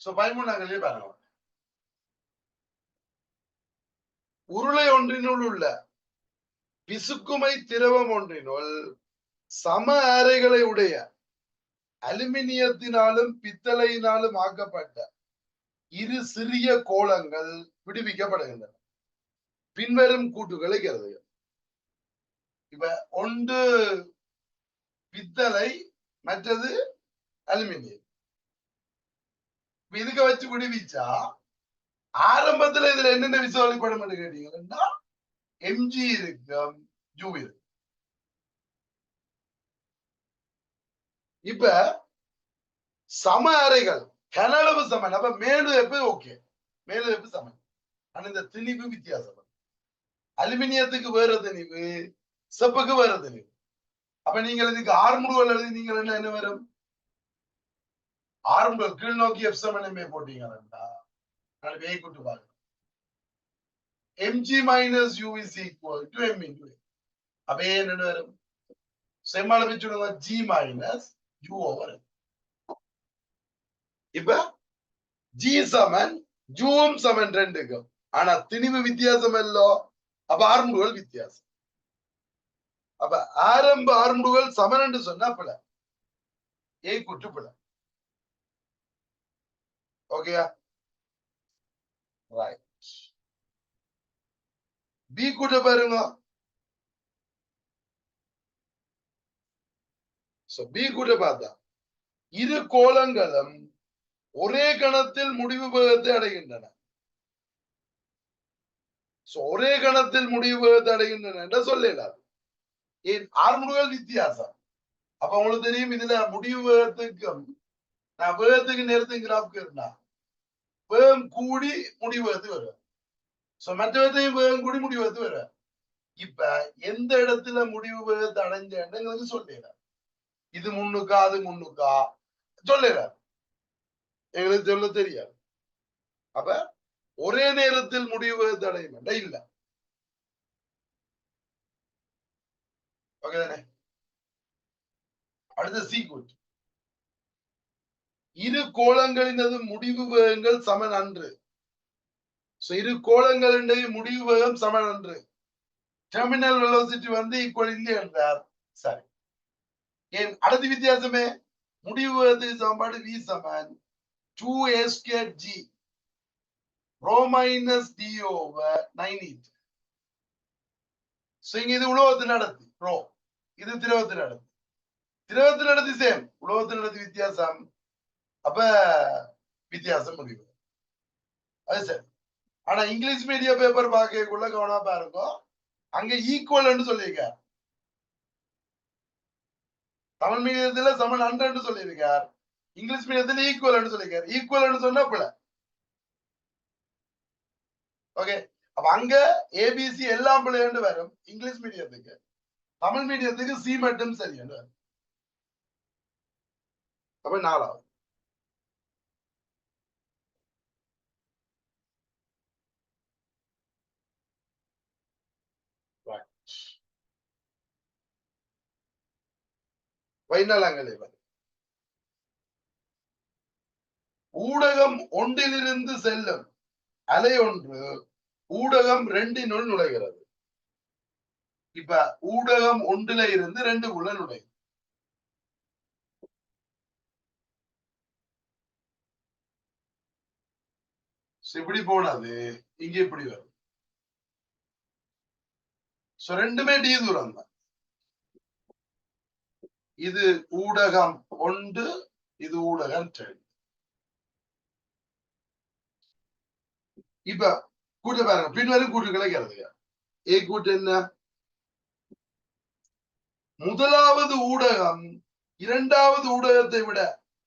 So பதிமூணாங்கல்லே பாருங்க உருளை ஒன்றினுள் உள்ள பிசுக்குமை திரவம் ஒன்றினுள் சம அறைகளை உடைய அலுமினியத்தினாலும் பித்தளையினாலும் ஆக்கப்பட்ட இரு சிறிய கோளங்கள் விடுவிக்கப்படுகின்றன. பின்வரும் கூட்டுகளை கருதுக இப்ப ஒன்று பித்தளை மற்றது அலுமினியம். இதுக்கு வச்சு விடுவிச்சா ஆரம்பத்துல இதுல என்னென்ன விசுவாலிப்படும் கேட்டீங்கன்னா எம்ஜி இருக்கும் ஜூ இருக்கு இப்ப சம அறைகள் கனளவு சமன் அப்ப மேலு ஓகே மேலு எப்ப சமன் ஆனா இந்த திணிவு வித்தியாசம். அலுமினியத்துக்கு வேற திணிவு செப்புக்கு வேற திணிவு அப்ப நீங்கள் இதுக்கு ஆர்முருவல் எழுதி நீங்கள் என்ன என்ன வரும்? ஆரம்ப கீழ் நோக்கி எஃப் சமனமே போட்டீங்கன்னா வே கூட்டு பாருங்க. M g minus u is equal to m into அப்பே என்ன வரும்? செம்மால வச்சுடுங்க ஜி மைனஸ் யூ ஓவர் இப்ப ஜி சமன் ஜூம் சமன் ரெண்டுக்கும் ஆனா திணிவு வித்தியாசம் இல்லோ? அப்ப ஆரம்புகள் வித்தியாசம். அப்ப ஆரம்ப ஆரம்புகள் சமன் என்று சொன்னா பிழ ஏ கூட்டு பிழ ஓகேயா ரைட் பி கூட்ட பாருங்க சோ பி கூட பார்த்தா இரு கோலங்களும் ஒரே கணத்தில் முடிவு வேகத்தை அடைகின்றன. ஒரே கணத்தில் முடிவு வேகத்தை அடைகின்றன. என்ற சொல்லலாது ஏன்? ஆறுமுடுகள் வித்தியாசம். அப்ப உங்களுக்கு தெரியும் இதுல முடிவு வேகத்துக்கும் நான் வேகத்துக்கு நேரத்துக்கு கிராஃப் இருந்தா. வேகம் கூடி முடிவு எடுத்து வருவார் சோ மற்றவத்தையும் வேகம் கூடி முடிவு எடுத்து வருவார் இப்ப எந்த இடத்துல முடிவு வேகத்தை அடைஞ்சேன்னு எங்களுக்கு சொல்லிடுறேன் இது முன்னுக்கா அது முன்னுக்கா சொல்லிடுறார் எங்களுக்கு சொல்ல தெரியாது அப்ப ஒரே நேரத்தில் முடிவு வேகத்தை அடைய வேண்டாம் இல்ல ஓகே தானே அடுத்த சீக்வெண்ட் இரு கோலங்களினது முடிவு வேகங்கள் சமன் அன்று இரு கோலங்களினுடைய முடிவு வேகம் சமன் அன்று டெர்மினல் வெலோசிட்டி வந்து ஈக்குவல் இல்லை என்றார். சரி. ஏன்? அடுத்த வித்தியாசமே. முடிவு வேகத்துக்கு சமன்பாடு we Saman. Two a square g rho minus d over nine eta இது உலோகத்தில் நடத்தி ரோ இது திரவத்தில் நடத்தி திரவத்தில் நடத்தி சேம் உலோகத்தில் நடத்தி வித்தியாசம். அப்ப வித்தியாசம் முடிவு அது சரி. ஆனா இங்கிலீஷ் மீடியம் பேப்பர் பார்க்கக்குள்ள கவனமா பாருங்க அங்க ஈக்குவல்னு சொல்லியிருக்கார். தமிழ் மீடியத்துல சமன் ஹண்ட்ரட் சொல்லியிருக்கார். இங்கிலீஷ் மீடியத்துல ஈக்குவல் சொல்லியிருக்கார். ஈக்குவல் சொன்னா பிள்ளை ஓகே அப்ப அங்க ஏபிசி எல்லாம் பிள்ளைன்னு வரும். இங்கிலீஷ் மீடியத்துக்கு. தமிழ் மீடியத்துக்கு சி மட்டும் சரி வரும். அப்ப நாலாவது. வைநாளாங்கலை வரும் ஊடகம் ஒன்றிலிருந்து செல்லும் அலை ஒன்று ஊடகம் ரெண்டினுள் நுழைகிறது. இப்ப ஊடகம் ஒன்றில இருந்து ரெண்டுக்குள்ள நுழையும். இப்படி போனது இங்க இப்படி வரும். ரெண்டுமே டி தூரம் தான். இது ஊடகம் ஒன்று இது ஊடகம் ரெண்டு. இப்ப கூட்டு பாருங்க பின்வரும் கூட்டுகளை கருதுக ஏ கூட்டு என்ன? முதலாவது ஊடகம் இரண்டாவது ஊடகத்தை விட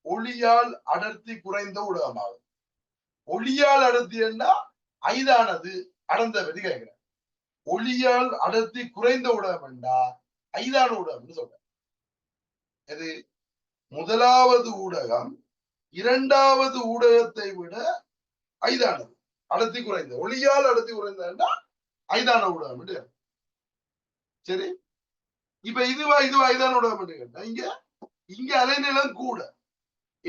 ஒளியால் அடர்த்தி குறைந்த ஊடகமாகும். ஒளியால் அடர்த்தி என்ன ஐதானது அடர்ந்த பத்தி கேட்கிறேன். ஒளியால் அடர்த்தி குறைந்த ஊடகம் என்றா ஐதான ஊடகம்னு சொல்றேன். எது முதலாவது ஊடகம் இரண்டாவது ஊடகத்தை விட ஐதானது. அடர்த்தி குறைந்த. ஒளியால் அடர்த்தி குறைந்தா ஐதான ஊடகம் என்று சரி? இப்ப இதுவா இதுவா ஐதான ஊடகம் என்று கேட்டா இங்க இங்க அலைநிலம் கூட.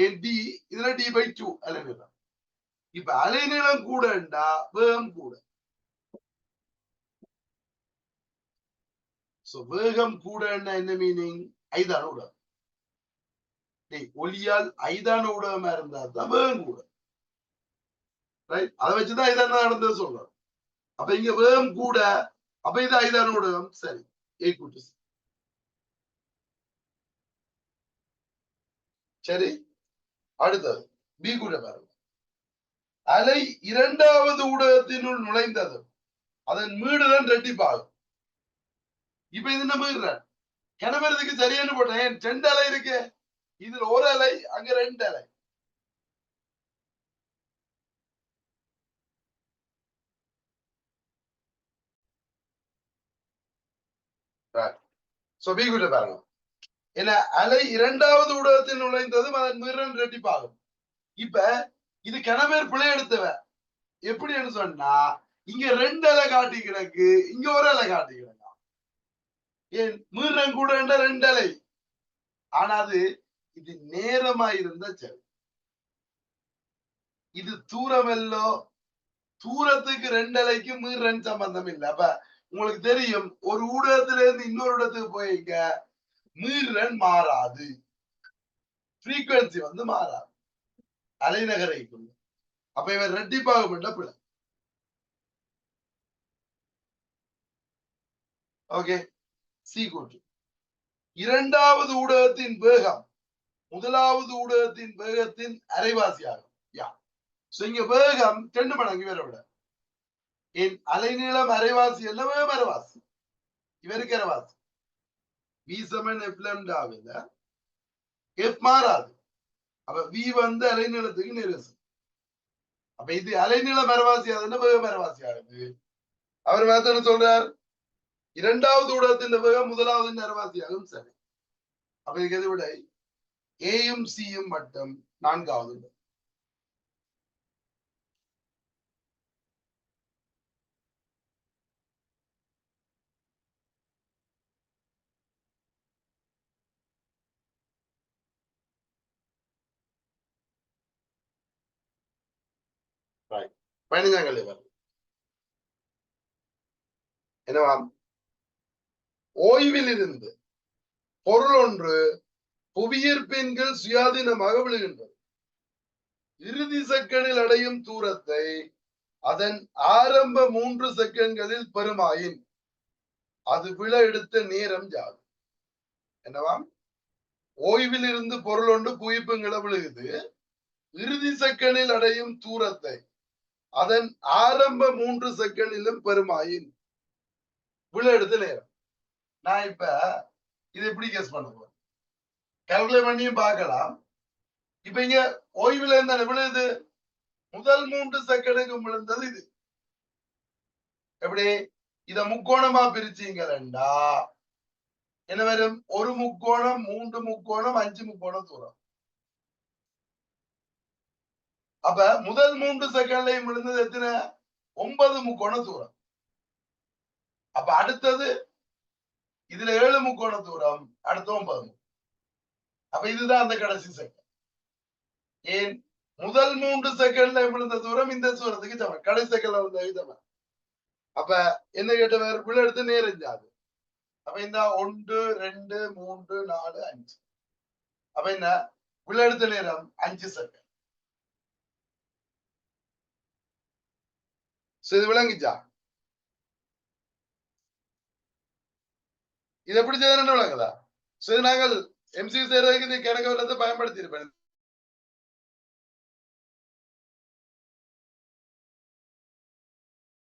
ஏன் டி இதுல டி பை டூ அலைநிலம் இப்ப அலைநிலம் கூடண்டா வேகம் கூட. சோ வேகம் கூடன்னா என்ன மீனிங் ஐதான ஊடகம். டேய் ஒலியால் ஐதான ஊடகமா இருந்தா தான் வேகம் கூட. ரைட் அதை வச்சுதான் ஐதான நடந்தது சொல்றோம். அப்ப இங்க வேகம் கூட அப்ப இது ஐதான ஊடகம். சரி. ஏ கூட்டு சரி. அடுத்தது. பி கூட பாருங்க. அலை இரண்டாவது ஊடகத்தினுள் நுழைந்தது அதன் மீடுதான் ரெட்டிப்பாகும். இப்ப இது என்ன மீடுறேன் கிணமரத்துக்கு சரியானு போட்டேன். ஏன் ரெண்டு அலை இருக்கு. இதுல ஒரு அலை அங்க ரெண்டு அலை பாருங்க. என்ன அலை இரண்டாவது ஊடகத்தில் நுழைந்ததும் அதன் மீறல் ரெட்டிப்பாகும் இப்ப இது கிணமேர் பிழை எடுத்தவ. எப்படின்னு சொன்னா இங்க ரெண்டு அலை காட்டி கிடக்கு இங்க ஒரு அலை காட்டி கிடக்கு. ஏன்? மீறன் கூட ரெண்டு அலை ஆனா அது இது நேரமா இருந்தா சரி. இது தூரமெல்லோ தூரத்துக்கு ரெண்டு அலைக்கு மீறன் சம்பந்தம் இல்லை. அப்ப உங்களுக்கு தெரியும் ஒரு ஊடகத்துல இருந்து இன்னொரு இடத்துக்கு போயிங்க மீறன் மாறாது. Frequency வந்து மாறாது. அலைநகரை அப்ப ரெட்டிப்பாக மாட்டா பிள்ளை. ஓகே சி கூட்டு இரண்டாவது ஊடகத்தின் வேகம். முதலாவது ஊடகத்தின் வேகத்தின் அரைவாசியாகும். யா. இங்க வேகம் ரெண்டு மடங்கு இவரை விட. என் அலைநீளம் அரைவாசி அல்ல அரைவாசி இவருக்கு அரைவாசி. வி சமன் எஃப் மாறாது. அப்ப வி வந்து அலைநீளத்துக்கு நேரசு. அப்ப இது அலைநீளம் அரைவாசி ஆகுதுன்னா வேகம் அரைவாசி ஆகுது? அவர் மேத்தன சொல்றார்? இரண்டாவது ஊடகத்தின் வேகம் முதலாவது அரைவாசி ஆகும் சரி. அப்ப இதுக்கு எது ஏஎம் சியும் மட்டும் நான்காவது விடை. பதினஞ்சாம் கல்வி என்னவாம் ஓய்வில் இருந்து பொருள் ஒன்று புவியீர்ப்பின்கள் சுயாதீனமாக விழுகின்றது இறுதி செகண்டில் அடையும் தூரத்தை அதன் ஆரம்ப மூன்று செகண்ட்களில் பெருமாயின் அது விழ எடுத்த நேரம் ஜாது என்னவாம் ஓய்வில் இருந்து பொருள் ஒன்று புவிப்புங்களை விழுகுது. இறுதி செகண்டில் அடையும் தூரத்தை அதன் ஆரம்ப மூன்று செகண்டிலும் பெருமாயின் விழ எடுத்த நேரம். நான் இப்ப இது எப்படி கேஸ் பண்ண கால்குலேட் பண்ணியும் பார்க்கலாம். இப்ப இங்க ஓய்வுல இருந்தா விழுது முதல் மூன்று செகண்டுக்கு விழுந்தது இது. எப்படி? இத முக்கோணமா பிரிச்சீங்களா என்ன வரும்? ஒரு முக்கோணம் மூன்று முக்கோணம் அஞ்சு முக்கோணம் தூரம். அப்ப முதல் மூன்று செகண்ட்லயும் விழுந்தது எத்தனை? ஒன்பது முக்கோண தூரம். அப்ப அடுத்தது இதுல ஏழு முக்கோண தூரம் அடுத்த ஒன்பது அப்ப இதுதான் அந்த கடைசி செகண்ட் ஏன்? முதல் மூன்று செகண்ட்ல விழுந்த தூரம் இந்த தூரத்துக்கு சமம். கடைசி செகண்ட்ல விழுந்த சமம். அப்ப என்ன கேட்டவர்? பிள்ளை எடுத்து நேரஞ்சாது அப்ப இந்த ஒன்று ரெண்டு மூன்று நாலு அஞ்சு. அப்ப என்ன? பிள்ளை எடுத்த நேரம் அஞ்சு செகண்ட் இது விளங்குச்சா? இது எப்படி செய்யறேன்னு விளங்குதா சோ நாங்கள் நாங்கள் எம்சி செய்யறதுக்கு இந்த கணக்கு பயன்படுத்தி இருப்பேன்